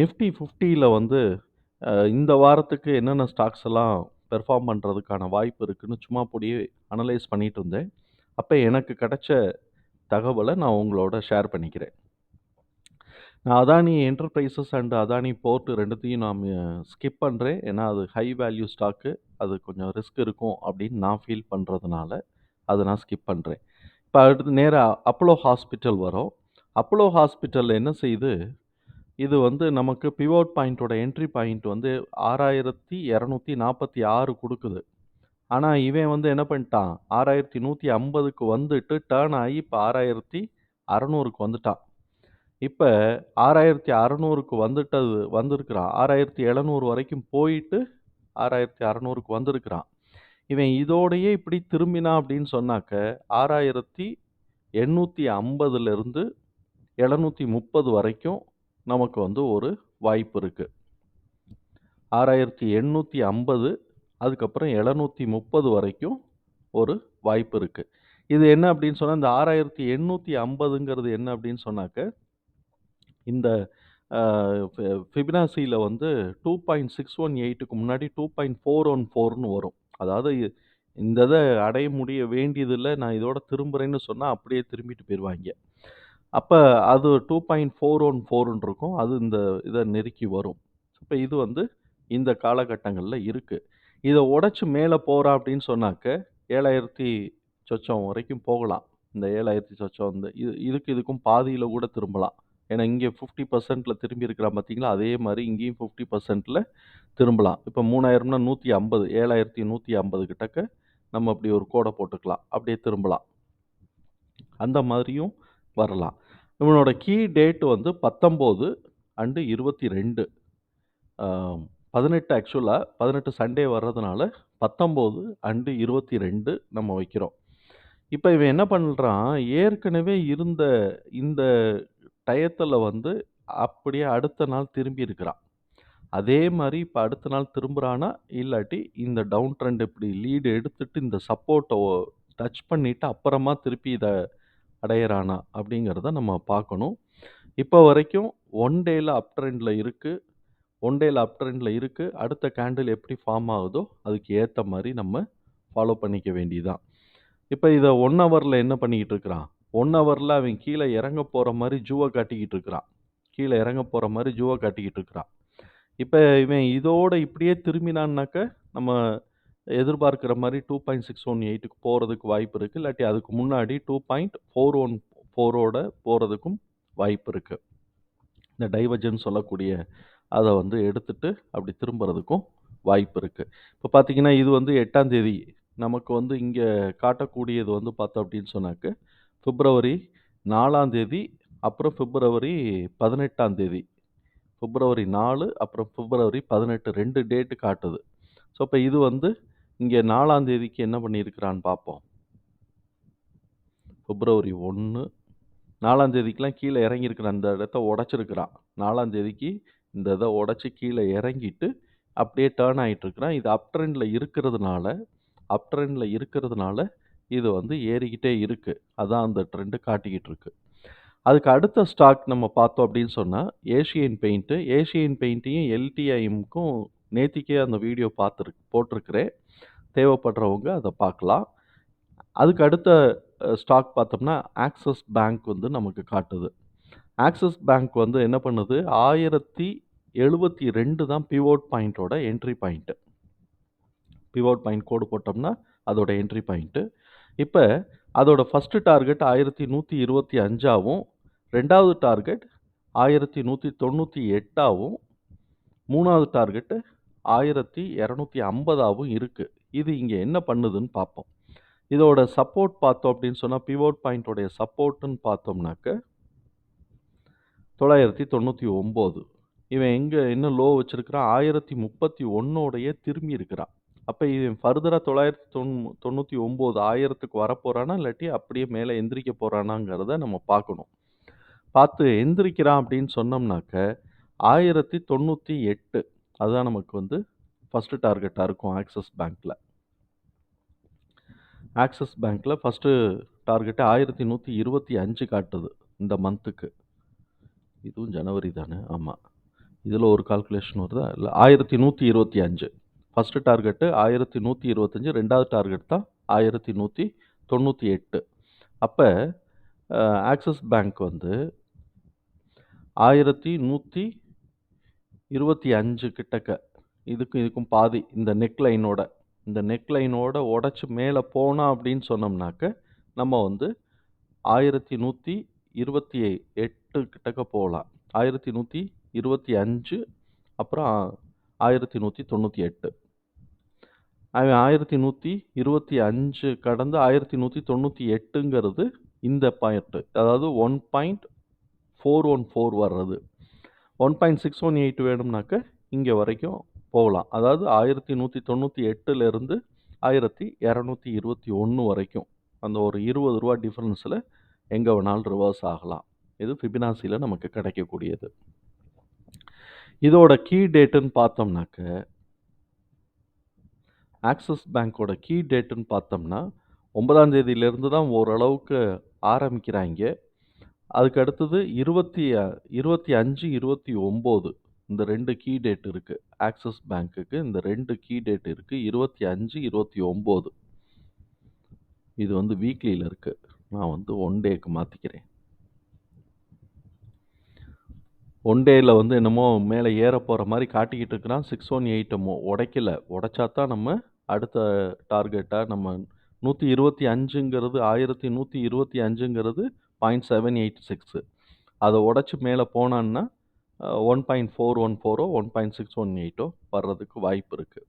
Nifty 50ல வந்து இந்த வாரத்துக்கு என்னென்ன ஸ்டாக்ஸ் எல்லாம் பெர்ஃபார்ம் பண்ணுறதுக்கான வாய்ப்பு இருக்குன்னு சும்மா அப்படியே அனலைஸ் பண்ணிகிட்டு இருந்தேன். அப்போ எனக்கு கிடைச்ச தகவலை நான் உங்களோட ஷேர் பண்ணிக்கிறேன். நான் Adani enterprises and Adani port ரெண்டுத்தையும் நான் ஸ்கிப் பண்ணுறேன் ஏன்னா அது ஹை வேல்யூ ஸ்டாக்கு. அது கொஞ்சம் ரிஸ்க் இருக்கும் அப்படின்னு நான் ஃபீல் பண்ணுறதுனால அதை நான் ஸ்கிப் பண்ணுறேன் இப்போ அடுத்து நேராக அப்போலோ ஹாஸ்பிட்டல் வரோம். அப்போலோ ஹாஸ்பிட்டல் என்ன செய்யுது, இது வந்து நமக்கு பிவோட் பாயிண்ட்டோட என்ட்ரி பாயிண்ட் வந்து ஆறாயிரத்தி இரநூத்தி நாற்பத்தி ஆறு கொடுக்குது. ஆனால் இவன் வந்து என்ன பண்ணிட்டான்? ஆறாயிரத்தி நூற்றி ஐம்பதுக்கு வந்துட்டு டேர்ன் ஆகி இப்போ ஆறாயிரத்தி அறநூறுக்கு வந்துட்டான். இப்போ ஆறாயிரத்தி அறநூறுக்கு வந்துட்டது வந்திருக்கிறான். ஆறாயிரத்தி எழுநூறு வரைக்கும் போயிட்டு ஆறாயிரத்தி அறநூறுக்கு வந்திருக்கிறான். இவன் இதோடையே இப்படி திரும்பினான் அப்படின்னு சொன்னாக்க ஆறாயிரத்தி எண்ணூற்றி ஐம்பதுலேருந்து எழுநூற்றி முப்பது வரைக்கும் நமக்கு வந்து ஒரு வாய்ப்பு இருக்குது ஆறாயிரத்தி எண்ணூற்றி ஐம்பது அதுக்கப்புறம் 730 வரைக்கும் ஒரு வாய்ப்பு இருக்குது இது என்ன அப்படின்னு சொன்னால் இந்த 6850ங்கிறது என்ன அப்படின்னு சொன்னாக்க, இந்த ஃபிபினாசியில் வந்து டூ பாயிண்ட் சிக்ஸ் ஒன் எயிட்டுக்கு முன்னாடி 2.414ன்னு வரும். அதாவது இந்த இதை அடைய முடிய வேண்டியதில்லை நான் இதோட திரும்புகிறேன்னு சொன்னால் அப்படியே திரும்பிட்டு போயிடுவாங்க அப்ப அது 2.414ன்னு இருக்கும். அது இந்த இத நெருக்கி வரும். இப்ப இது வந்து இந்த காலகட்டங்கள்ல இருக்கு. இத உடைச்சு மேல போகிறா அப்படின்னு சொன்னாக்க 7000 சொச்சம் வரைக்கும் போகலாம். இந்த 7000 சொச்சம் இந்த இது இதுக்கு இதுக்கும் பாதியில கூட திரும்பலாம். ஏன்னா இங்க 50% திரும்பி இருக்கிறான் பார்த்தீங்களா, அதே மாரி இங்கேயும் 50%ல திரும்பலாம். இப்ப 3000னா 150 7150 கிட்டக்க நம்ம அப்படி ஒரு கோட போட்டுக்கலாம். அப்படியே திரும்பலாம். அந்த மாதிரியும் வரலாம். இவனோட கீ டேட் வந்து பத்தொம்போது அண்டு இருபத்தி ரெண்டு பதினெட்டு ஆக்சுவலாக பதினெட்டு சண்டே வர்றதுனால பத்தொம்போது அண்டு இருபத்தி ரெண்டு நம்ம வைக்கிறோம். இப்போ இவன் என்ன பண்ணுறான் ஏற்கனவே இருந்த இந்த டயத்தில் வந்து அப்படியே அடுத்த நாள் திரும்பி இருக்கிறான். அதே மாதிரி இப்போ அடுத்த நாள் திரும்புகிறானா இல்லாட்டி இந்த டவுன் ட்ரெண்ட் இப்படி லீடு எடுத்துட்டு இந்த சப்போர்ட்டை டச் பண்ணிவிட்டு அப்புறமா திருப்பி இதை அடையிறானா அப்படிங்கிறத நம்ம பார்க்கணும். இப்போ வரைக்கும் ஒன் டேயில் அப் ட்ரெண்டில் இருக்குது ஒன் டேயில் அப் ட்ரெண்டில் இருக்குது அடுத்த கேண்டில் எப்படி ஃபார்ம் ஆகுதோ, அதுக்கு ஏற்ற மாதிரி நம்ம ஃபாலோ பண்ணிக்க வேண்டியதுதான். இப்போ இதை ஒன் ஹவரில் என்ன பண்ணிக்கிட்டு இருக்கிறான், ஒன் ஹவரில் அவன் கீழே இறங்க போகிற மாதிரி ஜூவை காட்டிக்கிட்டு இருக்கிறான். கீழே இறங்க போகிற மாதிரி ஜூவை காட்டிக்கிட்டு இருக்கிறான். இப்போ இவன் இதோட இப்படியே திரும்பினான்னாக்க, நம்ம எதிர்பார்க்கிற மாரி 2.618க்கு போறதுக்கு வாய்ப்பு இருக்குது இல்லாட்டி அதுக்கு முன்னாடி டூ பாயிண்ட் ஃபோர் ஒன் ஃபோரோட போகிறதுக்கும் வாய்ப்பு இருக்குது இந்த டைவர்ஜன் சொல்லக்கூடிய அதை வந்து எடுத்துட்டு அப்படி திரும்புறதுக்கும் வாய்ப்பு இருக்குது இப்போ பார்த்தீங்கன்னா, இது வந்து எட்டாம் தேதி நமக்கு வந்து இங்கே காட்டக்கூடியது வந்து பார்த்தோம் அப்படின்னு சொன்னாக்க, பிப்ரவரி நாலாம் தேதி, அப்புறம் பிப்ரவரி 18ஆம் தேதி. பிப்ரவரி நாலு அப்புறம் பிப்ரவரி பதினெட்டு ரெண்டு டேட்டு காட்டுது. ஸோ இப்போ இது வந்து இங்கே நாலாம் தேதிக்கு என்ன பண்ணியிருக்கிறான்னு பார்ப்போம். பிப்ரவரி ஒன்று நாலாம் தேதிக்கெலாம் கீழே இறங்கியிருக்கிறான். அந்த இடத்த உடச்சிருக்கிறான் நாலாம் தேதிக்கு இந்த இதை உடச்சி கீழே இறங்கிட்டு, அப்படியே டேர்ன் ஆகிட்டுருக்குறான் இது அப் ட்ரெண்டில் இருக்கிறதுனால அப் இருக்கிறதுனால இது வந்து ஏறிக்கிட்டே இருக்குது அதான் அந்த ட்ரெண்டு காட்டிக்கிட்டு இருக்கு. அதுக்கு அடுத்த ஸ்டாக் நம்ம பார்த்தோம் அப்படின்னு சொன்னால் ஏஷியன் பெயிண்ட்டு ஏஷியன் பெயிண்ட்டையும் எல்டிஐஎம்க்கும் நேத்திக்கே அந்த வீடியோ பார்த்துரு போட்டிருக்கிறேன். தேவைப்படுறவங்க அதை பார்க்கலாம். அதுக்கு அடுத்த ஸ்டாக் பார்த்தோம்னா, ஆக்சிஸ் பேங்க் வந்து நமக்கு காட்டுது. ஆக்சிஸ் பேங்க் வந்து என்ன பண்ணுது, 1072 தான் பிவோட் பாயிண்டோட என்ட்ரி பாயிண்ட்டு பிவோட் பாயிண்ட் கோடு போட்டோம்னா, அதோட என்ட்ரி பாயிண்ட்டு இப்போ அதோட ஃபஸ்ட்டு டார்கெட் 1125ஆவும், 2வது டார்கெட் 1198ஆவும், ஆயிரத்தி இரநூத்தி ஐம்பதாகவும் இருக்குது இது இங்கே என்ன பண்ணுதுன்னு பார்ப்போம். இதோட சப்போர்ட் பார்த்தோம் அப்படின்னு சொன்னால் பிவோட் பாயிண்டோடைய சப்போர்ட்டுன்னு பார்த்தோம்னாக்க 999 இவன் எங்கே என்ன லோ வச்சுருக்கிறான் ஆயிரத்தி முப்பத்தி ஒன்றோடைய திரும்பி இருக்கிறான். அப்போ இவன் ஃபர்தராக தொள்ளாயிரத்தி தொண் தொண்ணூற்றி ஒம்பது ஆயிரத்துக்கு வரப்போகிறானா இல்லாட்டி அப்படியே மேலே எந்திரிக்க போகிறானாங்கிறத நம்ம பார்க்கணும். பார்த்து எந்திரிக்கிறான் அப்படின்னு சொன்னோம்னாக்க 1098 அதுதான் நமக்கு வந்து ஃபஸ்ட்டு டார்கெட்டாக இருக்கும் ஆக்சிஸ் பேங்க்கில் ஆக்சிஸ் பேங்க்கில் ஃபஸ்ட்டு டார்கெட்டு ஆயிரத்தி நூற்றி இருபத்தி அஞ்சு காட்டுது இந்த மந்த்துக்கு இதுவும் ஜனவரி தானே? ஆமாம் இதில் ஒரு கால்குலேஷன் வருதா? இல்லை ஆயிரத்தி நூற்றி இருபத்தி அஞ்சு. ஃபஸ்ட்டு டார்கெட்டு ஆயிரத்தி நூற்றி இருபத்தஞ்சு ரெண்டாவது டார்கெட் தான் ஆயிரத்தி நூற்றி தொண்ணூற்றி எட்டு. அப்போ ஆக்சிஸ் பேங்க் வந்து ஆயிரத்தி நூற்றி இருபத்தி அஞ்சு கிட்டக்க. இதுக்கும் இதுக்கும் பாதி இந்த நெக்லைனோட. இந்த நெக்லைனோட உடச்சி மேலே போனோம் அப்படின்னு சொன்னோம்னாக்க நம்ம வந்து ஆயிரத்தி நூற்றி இருபத்தி எட்டு கிட்டக்க போகலாம் ஆயிரத்தி நூற்றி இருபத்தி அஞ்சு அப்புறம் ஆயிரத்தி நூற்றி தொண்ணூற்றி எட்டு. அவன் ஆயிரத்தி நூற்றி இருபத்தி அஞ்சு கடந்து ஆயிரத்தி நூற்றி தொண்ணூற்றி எட்டுங்கிறது இந்த பாயிண்ட்டு அதாவது one point four one four வர்றது. 1.618 வேணும்னாக்க இங்கே வரைக்கும் போகலாம். அதாவது ஆயிரத்தி நூற்றி தொண்ணூற்றி எட்டுலேருந்து ஆயிரத்தி இரநூத்தி இருபத்தி ஒன்று வரைக்கும். அந்த ஒரு இருபது ரூபா டிஃப்ரென்ஸில் எங்கே வேணாலும் ரிவர்ஸ் ஆகலாம். இது ஃபிபினாசியில் நமக்கு கிடைக்கக்கூடியது. இதோட கீ டேட்டுன்னு பார்த்தோம்னாக்க ஆக்சிஸ் பேங்க்கோட கீ டேட்டுன்னு பார்த்தோம்னா, ஒன்பதாம் தேதியிலேருந்து தான் ஓரளவுக்கு ஆரம்பிக்கிறாங்க அதுக்கு அடுத்தது இருபத்தி இருபத்தி அஞ்சு இருபத்தி ஒம்பது. இந்த ரெண்டு கீ டேட் இருக்குது ஆக்சிஸ் பேங்க்குக்கு இந்த ரெண்டு கீ டேட் இருக்குது இருபத்தி அஞ்சு இருபத்தி ஒம்பது. இது வந்து வீக்லியில் இருக்குது நான் வந்து ஒன் டேக்கு மாற்றிக்கிறேன் ஒன் டேயில் வந்து என்னமோ மேலே ஏற போகிற மாதிரி காட்டிக்கிட்டு இருக்கிறான். சிக்ஸ் ஒன் எயிட்டமோ உடைக்கல. உடைச்சா தான் நம்ம அடுத்த டார்கெட்டாக நம்ம நூற்றி இருபத்தி அஞ்சுங்கிறது ஆயிரத்தி நூற்றி இருபத்தி அஞ்சுங்கிறது பாயிண்ட் செவன் எயிட் சிக்ஸு அதை உடச்சி மேலே போனான்னா, அ 1.414ஓ, 1.618ஓ வர்றதுக்கு வாய்ப்பு இருக்குது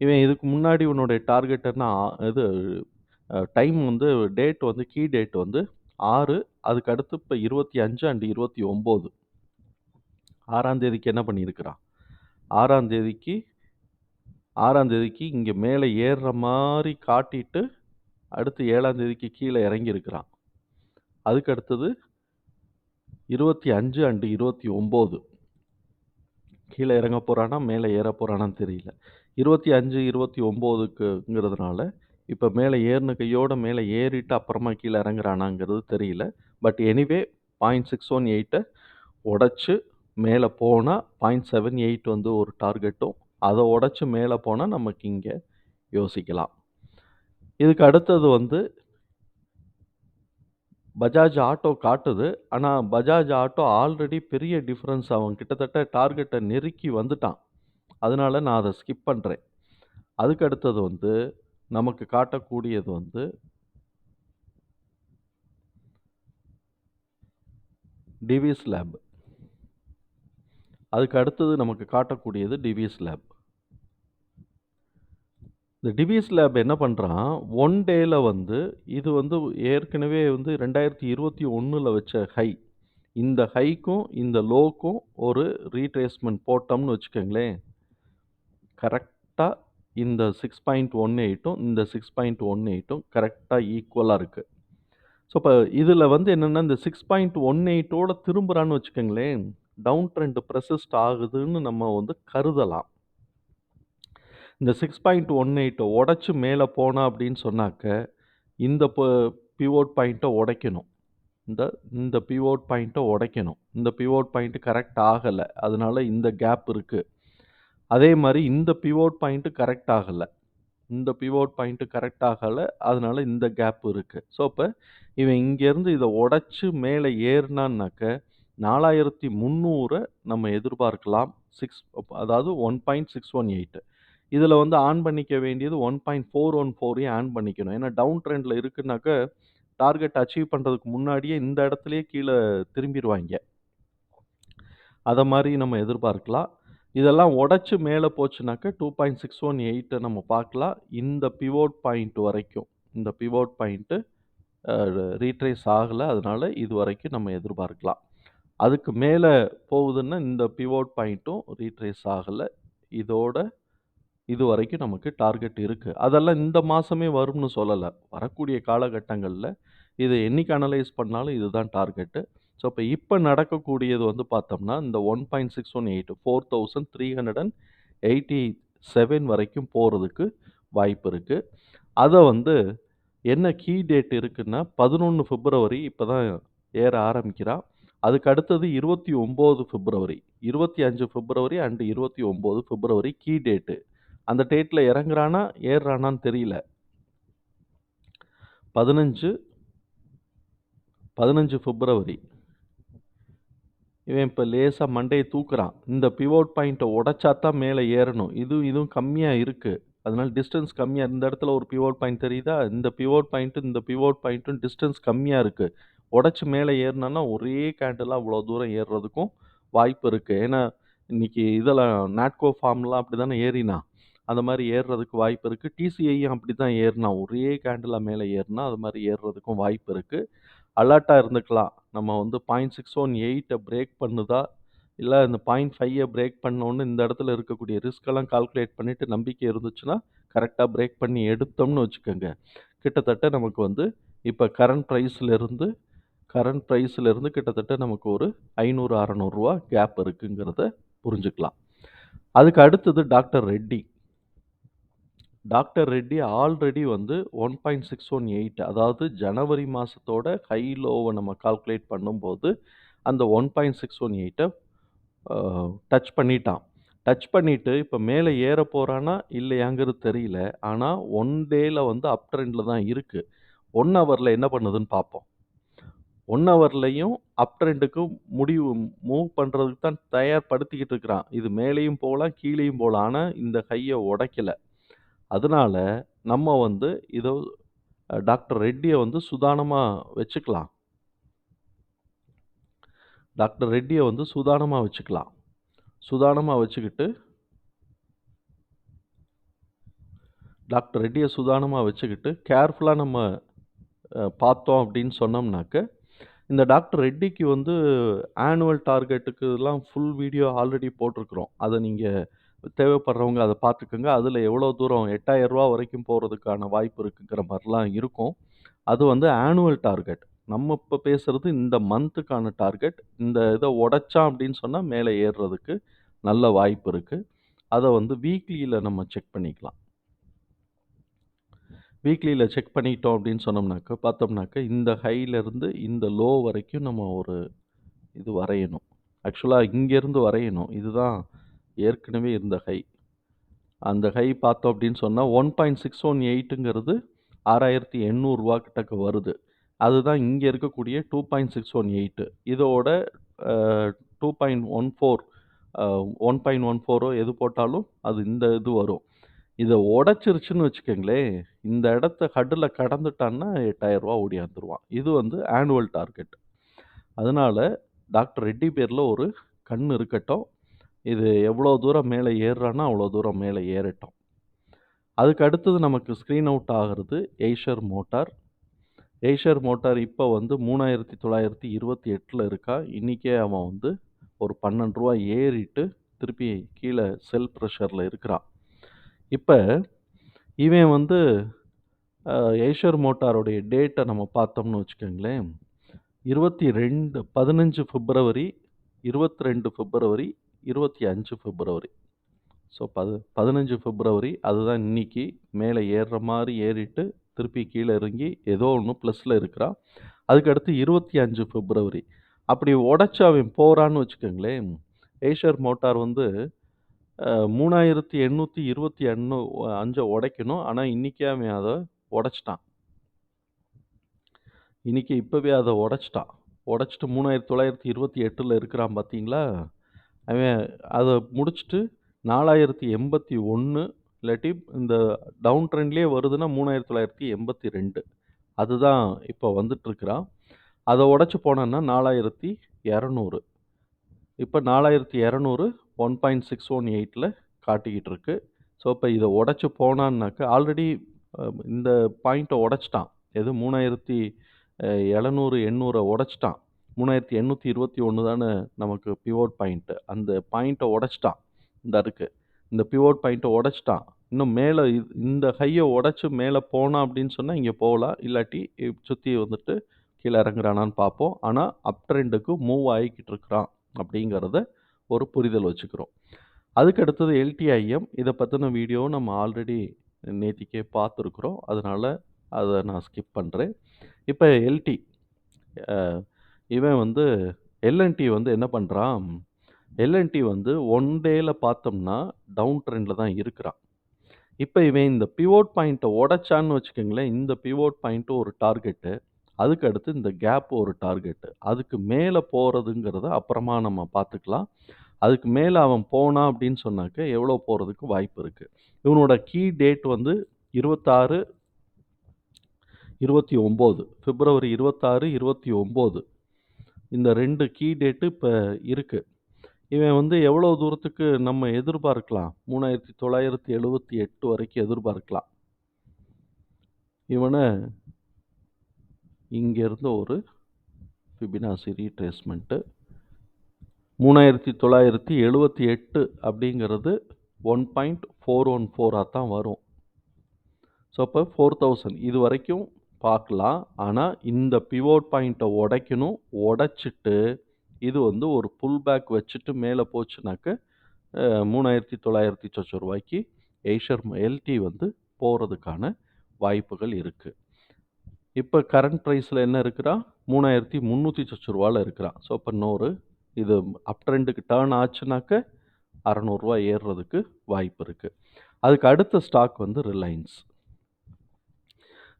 இவன் இதுக்கு முன்னாடி உன்னுடைய டார்கெட் என்ன? இது டைம் வந்து டேட் வந்து கீ டேட் வந்து ஆறு அதுக்கு அடுத்து இப்ப 25 அண்ட் இருபத்தி ஒம்பது ஆறாந்தேதிக்கு என்ன பண்ணியிருக்கிறான்? ஆறாந்தேதிக்கு ஆறாந்தேதிக்கு இங்கே மேலே ஏறுற மாதிரி காட்டிட்டு, அடுத்து ஏழாந்தேதிக்கு கீழே இறங்கியிருக்கிறான். அதுக்கு அடுத்தது 25 அண்ட் 29 கீழ இறங்கப் போறானா? மேல ஏறப் போகிறானான்னு தெரியல. இருபத்தி அஞ்சு இருபத்தி ஒம்போதுக்குங்கிறதுனால இப்போ மேலே ஏறின கையோட மேலே ஏறிட்டு அப்புறமா கீழே இறங்குறானாங்கிறது தெரியல. But anyway point six one எயிட்டை உடைச்சி மேலே போனால் பாயிண்ட் செவன் எயிட் வந்து ஒரு டார்கெட்டும், அதை உடச்சி மேலே போனால் நமக்கு இங்கே யோசிக்கலாம். இதுக்கு அடுத்தது வந்து பஜாஜ் ஆட்டோ காட்டுது. ஆனால் பஜாஜ் ஆட்டோ ஆல்ரெடி பெரிய டிஃப்ரென்ஸ் அவன் கிட்டத்தட்ட டார்கெட்டை நெருக்கி வந்துட்டான். அதனால நான் அதை ஸ்கிப் பண்ணுறேன் அதுக்கு அடுத்தது வந்து நமக்கு காட்டக்கூடியது வந்து டிவிஸ் லேப். அதுக்கு அடுத்தது நமக்கு காட்டக்கூடியது டிவிஸ் லேப். இந்த டிவிஸ் லேப் என்ன பண்ணுறான் ஒன் டேயில் வந்து இது வந்து ஏற்கனவே வந்து 2021ல வச்ச ஹை. இந்த ஹைக்கும், இந்த லோக்கும் ஒரு ரீட்ரேஸ்மெண்ட் போட்டோம்னு வச்சுக்கோங்களேன் கரெக்டாக இந்த 6.18ம், இந்த சிக்ஸ் பாயிண்ட் ஒன் எயிட்டும் கரெக்டாக ஈக்குவலாக இருக்குது ஸோ, இப்போ இதில் வந்து என்னென்னா இந்த சிக்ஸ் பாயிண்ட் ஒன் எயிட்டோடு திரும்புகிறான்னு வச்சுக்கோங்களேன் டவுன் ட்ரெண்ட் ப்ரெசிஸ்ட் ஆகுதுன்னு நம்ம வந்து கருதலாம். இந்த சிக்ஸ் பாயிண்ட் ஒன் எயிட்டை உடச்சி மேலே போனால் அப்படின்னு சொன்னாக்க, இந்த ப பிவோட் பாயிண்ட்டை உடைக்கணும். இந்த இந்த பிவோட் பாயிண்ட்டை உடைக்கணும். இந்த பிவோட் பாயிண்ட்டு கரெக்ட் ஆகலை அதனால் இந்த கேப் இருக்குது அதே மாதிரி இந்த பிவோட் பாயிண்ட்டு கரெக்ட் ஆகலை இந்த பிவோட் பாயிண்ட்டு கரெக்ட் ஆகலை அதனால் இந்த கேப் இருக்குது ஸோ, இப்போ இவன் இங்கேருந்து இதை உடச்சி மேலே ஏறினான்னாக்க நாலாயிரத்தி முந்நூறை நம்ம எதிர்பார்க்கலாம். சிக்ஸ் அதாவது 1.618 இதில் வந்து ஆன் பண்ணிக்க வேண்டியது 1.414யும் ஆன் பண்ணிக்கணும். ஏன்னா டவுன் ட்ரெண்டில் இருக்குனாக்க டார்கெட் அச்சீவ் பண்ணுறதுக்கு முன்னாடியே இந்த இடத்துலையே கீழே திரும்பிடுவாங்க அதை மாதிரி நம்ம எதிர்பார்க்கலாம். இதெல்லாம் உடச்சி மேலே போச்சுனாக்க 2.618 நம்ம பார்க்கலாம். இந்த பிவோட் பாயிண்ட் வரைக்கும். இந்த பிவோட் பாயிண்ட்டு ரீட்ரேஸ் ஆகலை அதனால் இது வரைக்கும் நம்ம எதிர்பார்க்கலாம். அதுக்கு மேலே போகுதுன்னா, இந்த பிவோட் பாயிண்ட்டும் ரீட்ரேஸ் ஆகலை இதோட இதுவரைக்கும் நமக்கு டார்கெட் இருக்குது அதெல்லாம் இந்த மாதமே வரும்னு சொல்லலை வரக்கூடிய காலகட்டங்களில் இதை என்னைக்கு அனலைஸ் பண்ணாலும் இதுதான் டார்கெட்டு. ஸோ, இப்போ இப்போ நடக்கக்கூடியது வந்து பார்த்தோம்னா, இந்த 1.618 4387 வரைக்கும் போகிறதுக்கு வாய்ப்பு இருக்குது அதை வந்து என்ன கீ டேட் இருக்குன்னா, 11 பிப்ரவரி இப்போ தான் ஏற ஆரம்பிக்கிறான். அதுக்கு அடுத்தது 29 February, 25 February and 29 February key date. அந்த டேட்டில் இறங்குறானா, ஏறுறானான்னு தெரியல. 15 15 பிப்ரவரி. இவன் இப்போ லேசாக மண்டையை தூக்குறான். இந்த பிவோட் பாயிண்ட்டை உடைச்சா தான் மேலே ஏறணும். இதுவும் இதுவும் கம்மியாக இருக்குது அதனால டிஸ்டன்ஸ் கம்மியாக இந்த இடத்துல ஒரு பிவோட் பாயிண்ட் தெரியுதா? இந்த பிவோட் பாயிண்ட்டும், இந்த பிவோட் பாயிண்ட்டும் டிஸ்டன்ஸ் கம்மியாக இருக்குது உடச்சி மேலே ஏறுனான்னா, ஒரே கேண்டிலா அவ்வளோ தூரம் ஏறுறதுக்கும் வாய்ப்பு இருக்குது ஏன்னா, இன்றைக்கி இதெல்லாம் நாட்கோ ஃபார்ம்லாம் அப்படி தானே ஏறினான். அந்த மாதிரி ஏறுறதுக்கு வாய்ப்பு இருக்குது டிசிஐயும் அப்படி தான் ஏறினா ஒரே கேண்டிலாக மேலே ஏறினா அது மாதிரி ஏறுறதுக்கும் வாய்ப்பு இருக்குது அலர்ட்டாக இருந்துக்கலாம். நம்ம வந்து 0.618 பிரேக் பண்ணுதா? இல்லை இந்த 0.5 பிரேக் பண்ணோன்னு இந்த இடத்துல இருக்கக்கூடிய ரிஸ்கெல்லாம் கால்குலேட் பண்ணிவிட்டு நம்பிக்கை இருந்துச்சுன்னா, கரெக்டாக பிரேக் பண்ணி எடுத்தோம்னு வச்சுக்கோங்க. கிட்டத்தட்ட நமக்கு வந்து இப்போ கரண்ட் பிரைஸ்ல இருந்து கரண்ட் பிரைஸ்ல கிட்டத்தட்ட நமக்கு ஒரு ஐநூறு அறநூறுரூவா கேப் இருக்குங்கிறத புரிஞ்சுக்கலாம். அதுக்கு அடுத்தது doctor Reddy. Doctor Reddy already வந்து 1.618 அதாவது ஜனவரி மாதத்தோட ஹை லோவை நம்ம கால்குலேட் பண்ணும்போது, அந்த ஒன் பாயிண்ட் சிக்ஸ் ஒன் எயிட்டை டச் பண்ணிட்டான். டச் பண்ணிவிட்டு இப்போ மேலே ஏறப் போகிறானா இல்லையாங்கிறது தெரியல. ஆனால் ஒன் டேயில் வந்து அப் ட்ரெண்டில் தான் இருக்குது ஒன் ஹவரில் என்ன பண்ணுதுன்னு பார்ப்போம். 1 ஹவர்லயும் அப் ட்ரெண்டுக்கு முடிவு மூவ் பண்ணுறதுக்கு தான் தயார்படுத்திக்கிட்டு இருக்கிறான். இது மேலேயும் போகலாம் கீழேயும் போகலாம் ஆனால் இந்த கையை உடைக்கல. அதனால நம்ம வந்து இதை டாக்டர் ரெட்டியை வந்து சுதானமாக வச்சுக்கலாம். டாக்டர் ரெட்டியை வந்து சுதானமாக வச்சுக்கலாம். சுதானமாக வச்சுக்கிட்டு டாக்டர் ரெட்டியை சுதானமாக வச்சுக்கிட்டு, கேர்ஃபுல்லாக நம்ம பார்த்தோம் அப்படின்னு சொன்னோம்னாக்க, இந்த டாக்டர் ரெட்டிக்கு வந்து ஆனுவல் டார்கெட்டுக்கு இதெல்லாம் ஃபுல் வீடியோ ஆல்ரெடி போட்டிருக்குறோம் அதை நீங்கள் தேவைப்படுறவங்க அத பார்த்துக்கங்க. அதுல எவ்வளோ தூரம் ரூ. 8000 வரைக்கும் போறதுக்கான வாய்ப்பு இருக்குங்கிற மாரிலாம் இருக்கும். அது வந்து ஆனுவல் டார்கெட். நம்ம இப்ப பேசுறது இந்த மந்த்துக்கான டார்கெட். இந்த இத உடைச்சான் அப்படின்னு சொன்னா, மேல ஏறுறதுக்கு நல்ல வாய்ப்பு இருக்கு. அத வந்து வீக்லியில் நம்ம செக் பண்ணிக்கலாம். வீக்லியில் செக் பண்ணிட்டோம் அப்படின்னு சொன்னோம்னாக்க பார்த்தோம்னாக்க, இந்த ஹைல இருந்து இந்த லோ வரைக்கும் நம்ம ஒரு இது வரையணும். ஆக்சுவலா இங்கேருந்து வரையணும். இதுதான் ஏற்கனவே இருந்த ஹை. அந்த ஹை பார்த்தோம் அப்படின்னு சொன்னால் ஒன் பாயிண்ட் சிக்ஸ் ஒன் எயிட்டுங்கிறது ஆறாயிரத்தி எண்ணூறுரூவா கிட்டக்கு வருது. அதுதான் இங்கே இருக்கக்கூடிய 2.618 இதோட two point one four one point one ஃபோரோ எது போட்டாலும் அது இந்த இது வரும். இதை உடச்சிருச்சுன்னு வச்சுக்கோங்களேன் இந்த இடத்த ஹட்டில் கடந்துட்டான்னா எட்டாயிரரூவா ஓடியாந்துருவான். இது வந்து ஆனுவல் டார்கெட். அதனால் டாக்டர் ரெட்டி பேரில் ஒரு கண் இருக்கட்டும். இது எவ்வளோ தூரம் மேலே ஏறுறானோ, அவ்வளோ தூரம் மேலே ஏறட்டும். அதுக்கு அடுத்தது நமக்கு ஸ்க்ரீன் அவுட் ஆகிறது எய்ஷர் மோட்டார். எய்ஷர் மோட்டார் இப்போ வந்து மூணாயிரத்தி தொள்ளாயிரத்தி இருபத்தி எட்டில் இருக்கா இன்றைக்கே அவன் வந்து ஒரு பன்னெண்டு ரூபா ஏறிட்டு, திருப்பி கீழே செல் ப்ரெஷரில் இருக்கிறான். இப்போ இவன் வந்து எய்ஷர் மோட்டாருடைய டேட்டை நம்ம பார்த்தோம்னு வச்சுக்கோங்களேன் இருபத்தி ரெண்டு பதினஞ்சு பிப்ரவரி, 22 பிப்ரவரி, 25 பிப்ரவரி. ஸோ, பது 15 பிப்ரவரி அதுதான் இன்னைக்கு. மேலே ஏறுற மாதிரி ஏறிட்டு, திருப்பி கீழே இறங்கி ஏதோ ஒன்று ப்ளஸில் இருக்கிறான். அதுக்கடுத்து இருபத்தி அஞ்சு பிப்ரவரி. அப்படி உடைச்சு அவன் போகிறான்னு வச்சுக்கோங்களேன் ஏஷர் மோட்டார் வந்து அ 3825 உடைக்கணும். ஆனால் இன்னைக்கே அவன் அத உடைச்சுட்டான். இன்னைக்கு இப்பவே அத உடைச்சுட்டான். உடைச்சுட்டு 3928ல இருக்கிறான் பார்த்தீங்களா? அவன் அதை முடிச்சுட்டு நாலாயிரத்தி எண்பத்தி ஒன்று இல்லாட்டி இந்த டவுன் ட்ரெண்ட்லேயே வருதுன்னா மூணாயிரத்தி தொள்ளாயிரத்தி எண்பத்தி ரெண்டு. அதுதான் இப்போ வந்துட்டுருக்கிறான் அதை உடச்சி போனேன்னா நாலாயிரத்தி இரநூறு. இப்போ நாலாயிரத்தி இரநூறு ஒன் பாயிண்ட் சிக்ஸ் ஒன் எயிட்டில் காட்டிக்கிட்டு இருக்கு ஸோ இப்போ இதை உடச்சி போனான்னாக்க ஆல்ரெடி இந்த பாயிண்ட்டை உடச்சிட்டான். எது மூணாயிரத்தி எழுநூறு எண்ணூறை உடச்சிட்டான். 3821 தானே நமக்கு பிவோட் பாயிண்ட்டு. அந்த பாயிண்ட்டை உடச்சிட்டான் இந்த இருக்கு. இந்த பிவோட் பாயிண்ட்டை உடைச்சிட்டான் இன்னும் மேலே இது இந்த ஹையை உடச்சி மேலே போனான் அப்படின்னு சொன்னால் இங்கே போகலாம். இல்லாட்டி சுற்றி வந்துட்டு கீழே இறங்குறானான்னு பார்ப்போம். ஆனால் அப் ட்ரெண்டுக்கு மூவ் ஆகிக்கிட்டு இருக்கிறான் அப்படிங்கிறத ஒரு புரிதல் வச்சுக்கிறோம். அதுக்கு அடுத்தது எல்டிஐஎம். இதை பற்றின வீடியோ நம்ம ஆல்ரெடி நேத்திக்கே பார்த்துருக்குறோம். அதனால் அதை நான் ஸ்கிப் பண்ணுறேன் இப்போ எல்டி இவன் வந்து எல்என்டி வந்து என்ன பண்ணுறான் எல்என்டி வந்து ஒன் டேல பார்த்தோம்னா, டவுன் ட்ரெண்டில் தான் இருக்கிறான். இப்போ இவன் இந்த பிவோட் பாயிண்ட்டை உடைச்சான்னு வச்சுக்கோங்களேன் இந்த பிவோட் பாயிண்ட்டு ஒரு டார்கெட்டு. அதுக்கு அடுத்து இந்த கேப் ஒரு டார்கெட்டு. அதுக்கு மேலே போகிறதுங்கிறத அப்புறமா நம்ம பார்த்துக்கலாம். அதுக்கு மேலே அவன் போனான் அப்படின்னு சொன்னாக்க, எவ்வளோ போகிறதுக்கு வாய்ப்பு இருக்குது இவனோட கீ டேட் வந்து 26 29 பிப்ரவரி 26, 29 இந்த 2 கீ டேட்டு இப்ப இருக்கு. இவன் வந்து எவ்வளோ தூரத்துக்கு நம்ம எதிர்பார்க்கலாம்? 3978 வரைக்கும் எதிர்பார்க்கலாம். இவன இங்கேருந்து ஒரு ஃபிபனாசி ரீட்ரேஸ்மென்ட் 3978 அப்படிங்கிறது 1.414 தான் வரும். ஸோ, அப்ப 4000 இது வரைக்கும் பார்க்கலாம். ஆனால் இந்த பிவோட் பாயிண்ட்டை உடைக்கணும். உடைச்சிட்டு இது வந்து ஒரு புல் பேக் வச்சுட்டு மேலே போச்சுனாக்க, மூணாயிரத்தி தொள்ளாயிரத்தி சொச்ச ரூபாய்க்கு ஏஷர் எல்டி வந்து போகிறதுக்கான வாய்ப்புகள் இருக்குது இப்போ கரண்ட் ப்ரைஸில் என்ன இருக்கிறான்? 3300 சொச்ச ரூபாவில் இருக்கிறான். ஸோ, இப்போ இன்னொரு இது அப் ட்ரெண்டுக்கு டேர்ன் ஆச்சுனாக்க, அறநூறுரூவா ஏறுறதுக்கு வாய்ப்பு இருக்குது அதுக்கு அடுத்த ஸ்டாக் வந்து ரிலையன்ஸ்.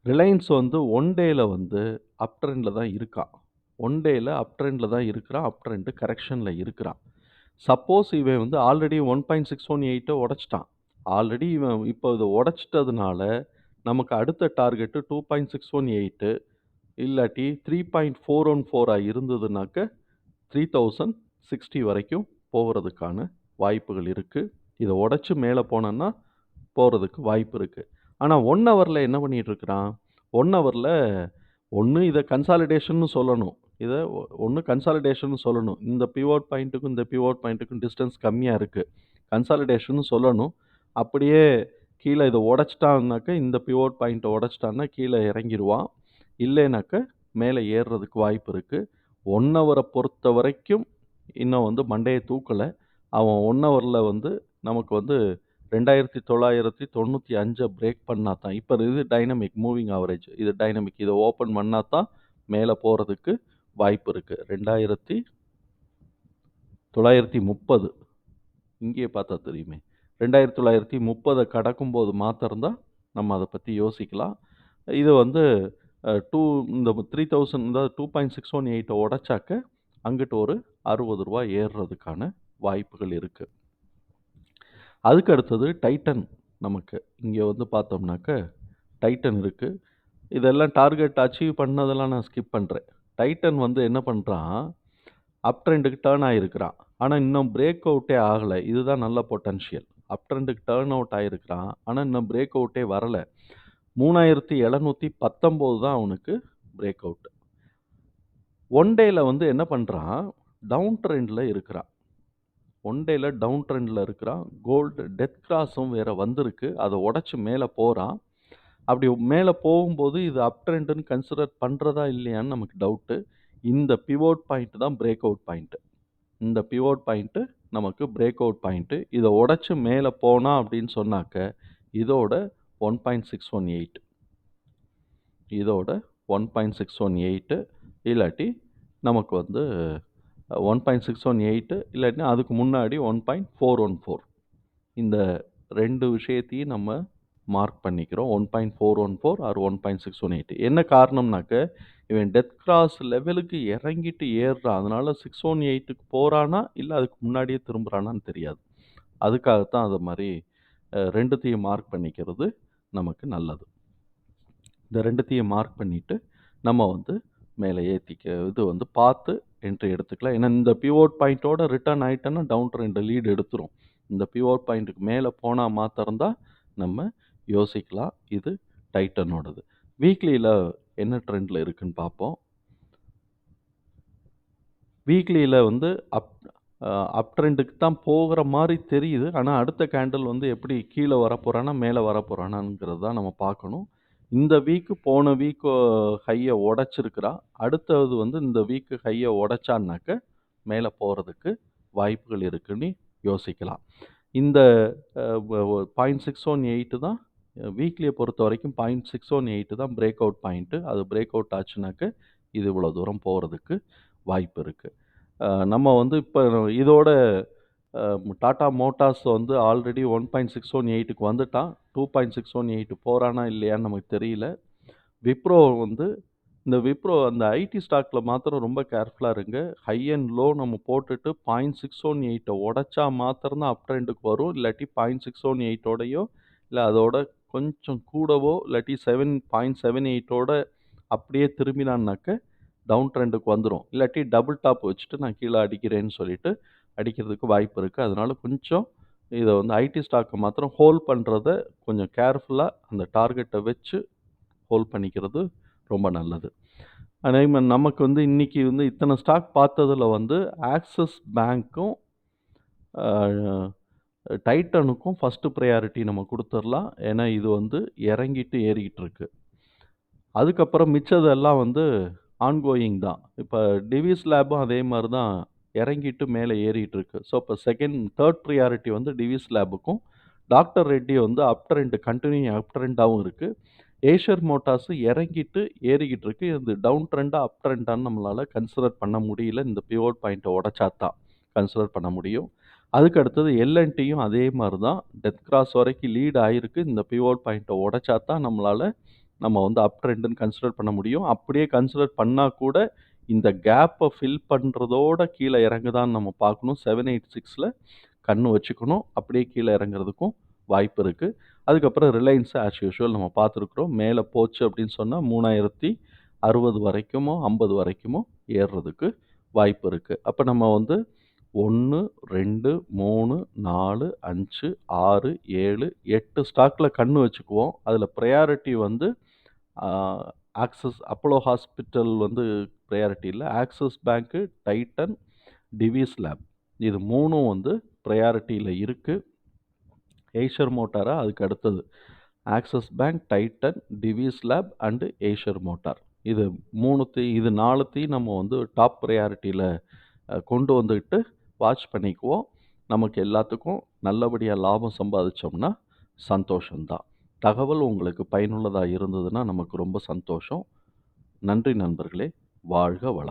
ரிலையன்ஸ் வந்து ஒன் டேயில் வந்து அப் ட்ரெண்டில் தான் இருக்கான். ஒன் டேயில் அப் ட்ரெண்டில் தான் இருக்கிறான். அப் ட்ரெண்டு கரெக்ஷனில் இருக்கிறான். சப்போஸ் இவன் வந்து already one point six one எயிட்டை உடச்சிட்டான் ஆல்ரெடி இவன் இப்போ இதை உடச்சிட்டதுனால நமக்கு அடுத்த target two point six one eight இல்லாட்டி 3.414 இருந்ததுனாக்க, 3060 வரைக்கும் போகிறதுக்கான வாய்ப்புகள் இருக்குது இதை உடச்சி மேலே போனோன்னா போகிறதுக்கு வாய்ப்பு இருக்குது ஆனால் ஒன் ஹவரில் என்ன பண்ணிட்டு ஒன் ஹவரில் ஒன்று இதை கன்சாலிடேஷன்னு சொல்லணும். இதை ஒன்று கன்சாலிடேஷன்னு சொல்லணும். இந்த பிவோட் பாயிண்ட்டுக்கும், இந்த பிவோட் பாயிண்ட்டுக்கும் டிஸ்டன்ஸ் கம்மியாக இருக்குது கன்சாலிடேஷன் சொல்லணும். அப்படியே கீழே இதை உடச்சிட்டான்னாக்க இந்த பிவோட் பாயிண்ட்டை உடச்சிட்டான்னா கீழே இறங்கிடுவான் இல்லைனாக்க மேலே ஏறுறதுக்கு வாய்ப்பு இருக்குது ஒன் ஹவரை பொறுத்த வரைக்கும் இன்னும் வந்து மண்டையை தூக்கல. அவன் ஒன் ஹவரில் வந்து நமக்கு வந்து ரெண்டாயிரத்தி தொள்ளாயிரத்தி தொண்ணூற்றி அஞ்சை பிரேக் பண்ணால் தான் இப்போ இது டைனமிக் மூவிங் ஆவரேஜ் இது டைனமிக் இதை ஓப்பன் பண்ணால் தான் மேலே போகிறதுக்கு வாய்ப்பு இருக்குது ரெண்டாயிரத்தி தொள்ளாயிரத்தி முப்பது. இங்கேயே பார்த்தா தெரியுமே. ரெண்டாயிரத்தி தொள்ளாயிரத்தி முப்பதை கடக்கும்போது மாத்திரம்தான் நம்ம அதை பற்றி யோசிக்கலாம். இது வந்து டூ இந்த த்ரீ தௌசண்ட் இந்த டூ பாயிண்ட் சிக்ஸ் ஒன் எயிட்டை உடச்சாக்க அங்கிட்டு ஒரு அறுபது ரூபா ஏறுறதுக்கான வாய்ப்புகள் இருக்குது அதுக்கு அடுத்தது டைட்டன் நமக்கு. இங்கே வந்து பார்த்தோம்னாக்க, டைட்டன் இருக்குது இதெல்லாம் டார்கெட் அச்சீவ் பண்ணதெல்லாம் நான் ஸ்கிப் பண்ணுறேன் டைட்டன் வந்து என்ன பண்ணுறான் அப் ட்ரெண்டுக்கு டேர்ன் ஆகிருக்கிறான் ஆனால் இன்னும் பிரேக் அவுட்டே ஆகலை இதுதான் நல்ல பொட்டன்ஷியல். அப் ட்ரெண்டுக்கு டர்ன் அவுட் ஆகிருக்கிறான் ஆனால் இன்னும் பிரேக் அவுட்டே வரலை மூணாயிரத்தி எழுநூற்றி பத்தொம்போது தான் அவனுக்கு பிரேக் அவுட். ஒன் டேயில் வந்து என்ன பண்ணுறான் டவுன் ட்ரெண்டில் இருக்கிறான். ஒன் டேயில் டவுன் ட்ரெண்டில் இருக்கிறான். கோல்டு டெத் கிராஸும் வேறு வந்திருக்கு. அதை உடச்சி மேலே போகிறான் அப்படி மேலே போகும்போது இது அப் ட்ரெண்டுன்னு கன்சிடர் பண்ணுறதா இல்லையான்னு நமக்கு டவுட்டு. இந்த பிவோட் பாயிண்ட் தான் பிரேக் அவுட் பாயிண்ட்டு இந்த பிவோட் பாயிண்ட்டு நமக்கு பிரேக் அவுட் பாயிண்ட்டு இதை உடச்சி மேலே போனால் அப்படின்னு சொன்னாக்க, இதோட 1.618 இதோட 1.618 இல்லாட்டி நமக்கு வந்து 1.618 இல்லாட்டினா அதுக்கு முன்னாடி 1.414 இந்த ரெண்டு விஷயத்தையும் நம்ம மார்க் பண்ணிக்கிறோம். 1.414 ஆர் 1.618 என்ன காரணம்னாக்க, இவன் டெத் கிராஸ் லெவலுக்கு இறங்கிட்டு ஏறுறான். அதனால 618க்கு போறானா, இல்ல அதுக்கு முன்னாடியே திரும்புகிறானான்னு தெரியாது. அதுக்காகத்தான் அது மாதிரி ரெண்டுத்தையும் மார்க் பண்ணிக்கிறது நமக்கு நல்லது. இந்த ரெண்டுத்தையும் மார்க் பண்ணிவிட்டு நம்ம வந்து மேலே ஏற்றிக்க இது வந்து பார்த்து என்ட்ரி எடுத்துக்கலாம். ஏன்னா, இந்த பிவோட் பாயிண்ட்டோட ரிட்டர்ன் ஆகிட்டோன்னா டவுன் ட்ரெண்ட் லீடு எடுத்துரும். இந்த பிவோட் பாயிண்ட்டுக்கு மேலே போனால் மாத்திரந்தான் நம்ம யோசிக்கலாம். இது டைட்டனோடது. வீக்லியில் என்ன ட்ரெண்டில் இருக்குன்னு பார்ப்போம். வீக்லியில் வந்து அப் அப் ட்ரெண்டுக்கு தான் போகிற மாதிரி தெரியுது. ஆனால் அடுத்த கேண்டில் வந்து எப்படி கீழே வரப்போகிறானா மேலே வரப்போறானாங்கிறது தான் நம்ம பார்க்கணும். இந்த வீக்கு போன வீக்கு ஹையை உடைச்சிருக்கிறா. அடுத்தது வந்து இந்த வீக்கு ஹையை உடைச்சான்னாக்க, மேலே போகிறதுக்கு வாய்ப்புகள் இருக்குன்னு யோசிக்கலாம். இந்த பாயிண்ட் சிக்ஸ் ஒன் எயிட்டு தான் வீக்லியை பொறுத்த வரைக்கும் பாயிண்ட் சிக்ஸ் ஒன் எயிட்டு தான் பிரேக் அவுட் பாயிண்ட்டு. அது பிரேக் அவுட் ஆச்சுனாக்க, இது இவ்வளோ தூரம் போகிறதுக்கு வாய்ப்பு இருக்குது நம்ம வந்து இப்போ இதோட டாட்டா மோட்டார்ஸ் வந்து ஆல்ரெடி 1.618க்கு வந்துட்டான். 2.618 போறானா இல்லையான்னு நமக்கு தெரியல. விப்ரோ வந்து இந்த விப்ரோ அந்த ஐடி ஸ்டாக்கில் மாத்திரம் ரொம்ப கேர்ஃபுல்லாக இருங்க. ஹை அண்ட் லோ நம்ம போட்டுட்டு 0.618 உடைச்சா மாத்திரம் தான் அப் ட்ரெண்டுக்கு வரும். இல்லாட்டி பாயிண்ட் சிக்ஸ் ஒன் எயிட்டோடையோ இல்லை அதோட கொஞ்சம் கூடவோ இல்லாட்டி 7 0.78ஓட அப்படியே திரும்பினான்னாக்க, டவுன் ட்ரெண்டுக்கு வந்துடும் இல்லாட்டி டபுள் டாப் வச்சுட்டு நான் கீழே அடிக்கிறேன்னு சொல்லிட்டு அடிக்கிறதுக்கு வாய்ப்பு இருக்குது அதனால் கொஞ்சம் இதை வந்து ஐடி ஸ்டாக்கை மாத்திரம் ஹோல்ட் பண்ணுறத கொஞ்சம் கேர்ஃபுல்லாக அந்த டார்கெட்டை வச்சு ஹோல்ட் பண்ணிக்கிறது ரொம்ப நல்லது. அதே மாதிரி நமக்கு வந்து இன்னைக்கு வந்து இத்தனை ஸ்டாக் பார்த்ததுல வந்து ஆக்சிஸ் பேங்க்கும், டைட்டனுக்கும் ஃபஸ்ட்டு ப்ரையாரிட்டி நம்ம கொடுத்துடலாம் ஏன்னா, இது வந்து இறங்கிட்டு ஏறிக்கிட்டு இருக்கு. அதுக்கப்புறம் மிச்சதெல்லாம் வந்து ஆன்கோயிங் தான். இப்போ டிவிஸ் லேபும் அதே மாதிரி தான் இறங்கிட்டு மேலே ஏறிட்டு இருக்கு. ஸோ, இப்போ செகண்ட் தேர்ட் ப்ரியாரிட்டி வந்து டிவிஸ் லேபுக்கும் டாக்டர் ரெட்டி வந்து அப் ட்ரெண்ட் கன்டினியூயிங் அப் ட்ரெண்டாவும் இருக்கு. ஏஷியர் மோட்டார்ஸ் இறங்கிட்டு ஏறிக்கிட்டு இருக்கு. இது டவுன் ட்ரெண்டாக அப் ட்ரெண்டான்னு கன்சிடர் பண்ண முடியல. இந்த பிவோட் பாயிண்ட்டை உடச்சா தான் கன்சிடர் பண்ண முடியும். அதுக்கு அடுத்தது எல்என்டியும் அதே மாதிரி தான். டெத் கிராஸ் வரைக்கும் லீட் ஆகிருக்கு இந்த பிவோட் பாயிண்ட்டை உடச்சா தான் நம்மளால நம்ம வந்து அப் ட்ரெண்டுன்னு கன்சிடர் பண்ண முடியும். அப்படியே கன்சிடர் பண்ணால் கூட, இந்த கேப்பை ஃபில் பண்ணுறதோட கீழே இறங்குதான்னு நம்ம பார்க்கணும். செவன் எயிட் சிக்ஸில் கண் வச்சுக்கணும். அப்படியே கீழே இறங்குறதுக்கும் வாய்ப்பு இருக்குது அதுக்கப்புறம் ரிலையன்ஸ் ஆஸ் யூஷுவல் நம்ம பார்த்துருக்குறோம் மேலே போச்சு அப்படின்னு சொன்னால் மூணாயிரத்தி அறுபது வரைக்குமோ, 50 வரைக்குமோ ஏறுறதுக்கு வாய்ப்பு இருக்குது அப்போ நம்ம வந்து 1, 2, 3, 4, 5, 6, 7, 8 ஸ்டாக்ல கண்ணு வச்சுக்குவோம். அதில் ப்ரையாரிட்டி வந்து ஆக்சிஸ் அப்போலோ ஹாஸ்பிட்டல் வந்து ப்ரையாரிட்டி இல்லை Axis bank Titan, Divi's lab இது மூணும் வந்து ப்ரையாரிட்டியில் இருக்குது ஏஷியர் மோட்டாரா அதுக்கு அடுத்தது. Axis bank, Titan, Divi's lab and Eicher motor. இது மூணுத்தையும் இது நாலுத்தையும் நம்ம வந்து டாப் ப்ரையாரிட்டியில் கொண்டு வந்துக்கிட்டு வாட்ச் பண்ணிக்குவோம். நமக்கு எல்லாத்துக்கும் நல்லபடியாக லாபம் சம்பாதிச்சோம்னா சந்தோஷம் தான். தகவல் உங்களுக்கு பயனுள்ளதாக இருந்ததுன்னா நமக்கு ரொம்ப சந்தோஷம். நன்றி நண்பர்களே! வாழ்க வளம்!